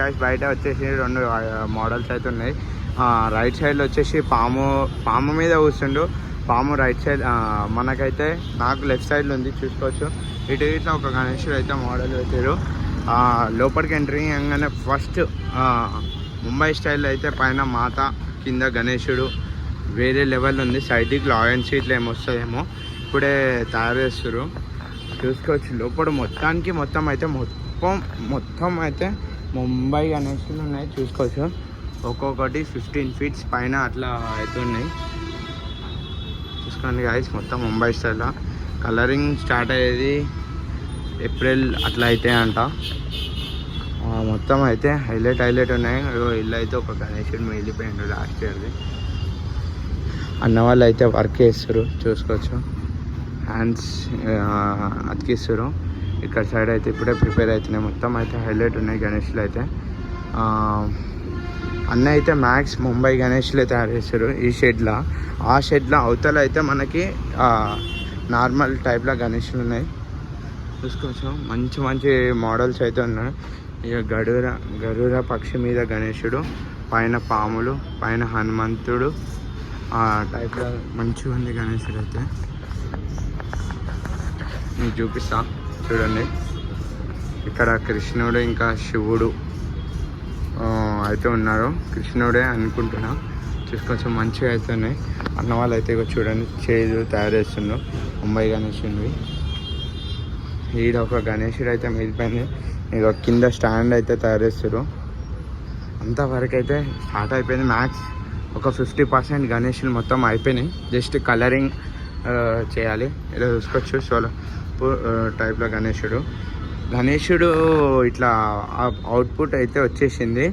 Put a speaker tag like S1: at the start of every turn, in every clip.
S1: Guys బయట వచ్చేసి రెండు మోడల్స్ అయితే ఉన్నాయి. రైట్ సైడ్లో వచ్చేసి పాము పాము మీద కూర్చుండు. పాము రైట్ సైడ్ మనకైతే నాకు లెఫ్ట్ సైడ్లో ఉంది చూసుకోవచ్చు. ఇటు ఇట్లా ఒక గణేశుడు అయితే మోడల్ పెట్టారు. లోపలికి ఎంట్రీ అనగానే ఫస్ట్ ముంబై స్టైల్లో అయితే పైన మాత కింద గణేశుడు వేరే లెవెల్ ఉంది. సైడ్కి లాయన్ సీట్లు ఏమో వస్తాయేమో ఇప్పుడే తయారు చేస్తారు చూసుకోవచ్చు. లోపల మొత్తానికి మొత్తం అయితే మొత్తం మొత్తం అయితే ముంబై అనేసి ఉన్నాయి చూసుకోవచ్చు. ఒక్కొక్కటి ఫిఫ్టీన్ ఫీట్స్ పైన అట్లా అవుతున్నాయి. చూసుకోండి గాయస్ మొత్తం ముంబై స్టైల్లో కలరింగ్ స్టార్ట్ అయ్యేది ఏప్రిల్ అట్లా అయితే అంట. మొత్తం అయితే హైలైట్ హైలైట్ ఉన్నాయి. ఇల్లు అయితే ఒక గణేషుడు మిగిలిపోయిండు లాస్ట్ ఇయర్ది అన్న వాళ్ళు అయితే వర్క్ చేస్తారు చూసుకోవచ్చు. హ్యాండ్స్ అతికిస్తారు ఇక్కడ సైడ్ అయితే ఇప్పుడే ప్రిపేర్ అవుతున్నాయి. మొత్తం అయితే హైలైట్ ఉన్నాయి గణేష్లు అయితే. అన్న అయితే మ్యాక్స్ ముంబై గణేష్లే తయారు చేస్తారు ఈ షెడ్లో ఆ షెడ్లో అవతల అయితే మనకి నార్మల్ టైప్లో గణేష్లు ఉన్నాయి. చూసుకోవచ్చు. మంచి మంచి మోడల్స్ అయితే ఉన్నాయి ఇక గరుడ గరుడ పక్షి మీద గణేశుడు పైన పాములు పైన హనుమంతుడు ఆ టైప్లో మంచిగా ఉంది గణేశుడు అయితే మీకు చూపిస్తాను చూడండి. ఇక్కడ కృష్ణుడు ఇంకా శివుడు అయితే ఉన్నారు. కృష్ణుడే అనుకుంటున్నా. చూసుకోవచ్చు మంచిగా అయితే ఉన్నాయి. అన్న వాళ్ళు అయితే చూడండి చేదు తయారు చేస్తుండ్రు. ముంబై గణేశుడివి ఈడ ఒక గణేశుడు అయితే మిగిలిపోయింది ఇక కింద స్టాండ్ అయితే తయారు చేస్తారు అంతవరకు అయితే స్టార్ట్ అయిపోయింది మ్యాక్స్ ఒక ఫిఫ్టీ పర్సెంట్ గణేషులు మొత్తం అయిపోయినాయి. జస్ట్ కలరింగ్ చేయాలి. ఇలా చూసుకోవచ్చు సోలో టైప్లో గణేశుడు గణేశుడు ఇట్లా అవుట్పుట్ అయితే వచ్చేసింది.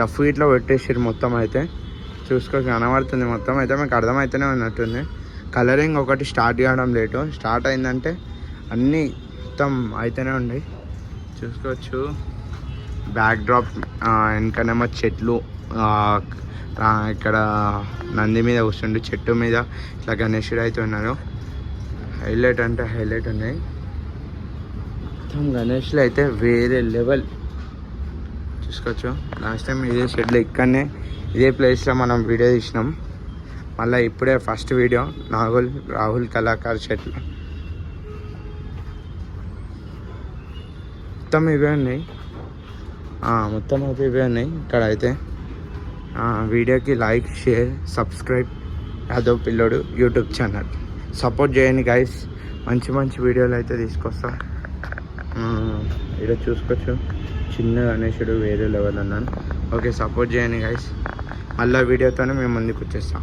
S1: రఫ్ ఇట్లా పెట్టేసారు మొత్తం అయితే. చూసుకోవచ్చు కనబడుతుంది మొత్తం. అయితే మీకు అర్థమవుతూనే ఉన్నట్టుంది. కలరింగ్ ఒకటి స్టార్ట్ కావడం లేటు. స్టార్ట్ అయిందంటే అన్నీ మొత్తం అయితేనే ఉన్నాయి చూసుకోవచ్చు. బ్యాక్ డ్రాప్ వెనకనేమో చెట్లు ఇక్కడ నంది మీద కూర్చుండు. చెట్టు మీద ఇట్లా గణేశుడు అయితే ఉన్నారు. హైలైట్ అంటే హైలైట్ ఉన్నాయి. మొత్తం గణేష్లో అయితే వేరే లెవెల్. చూసుకోవచ్చు. లాస్ట్ టైం ఇదే షెడ్లో ఇక్కడనే ఇదే ప్లేస్లో మనం వీడియో తీసినాం. మళ్ళీ ఇప్పుడే ఫస్ట్ వీడియో నాగుల్ రాహుల్ కళాకార్ షెడ్లో. మొత్తం ఇవే ఉన్నాయి. మొత్తం అయితే ఇవే ఉన్నాయి ఇక్కడ అయితే వీడియోకి లైక్ షేర్ సబ్స్క్రైబ్ యాదవ్ పిల్లోడు యూట్యూబ్ ఛానల్. సపోర్ట్ చేయండి గైస్ మంచి మంచి వీడియోలు అయితే తీసుకొస్తా. ఇక్కడ చూసుకోవచ్చు. చిన్న గణేశుడు వేరే లెవెల్ అన్నాను ఓకే సపోర్ట్ చేయండి గైస్ మళ్ళీ వీడియోతోనే మేము ముందుకు వచ్చేస్తాం.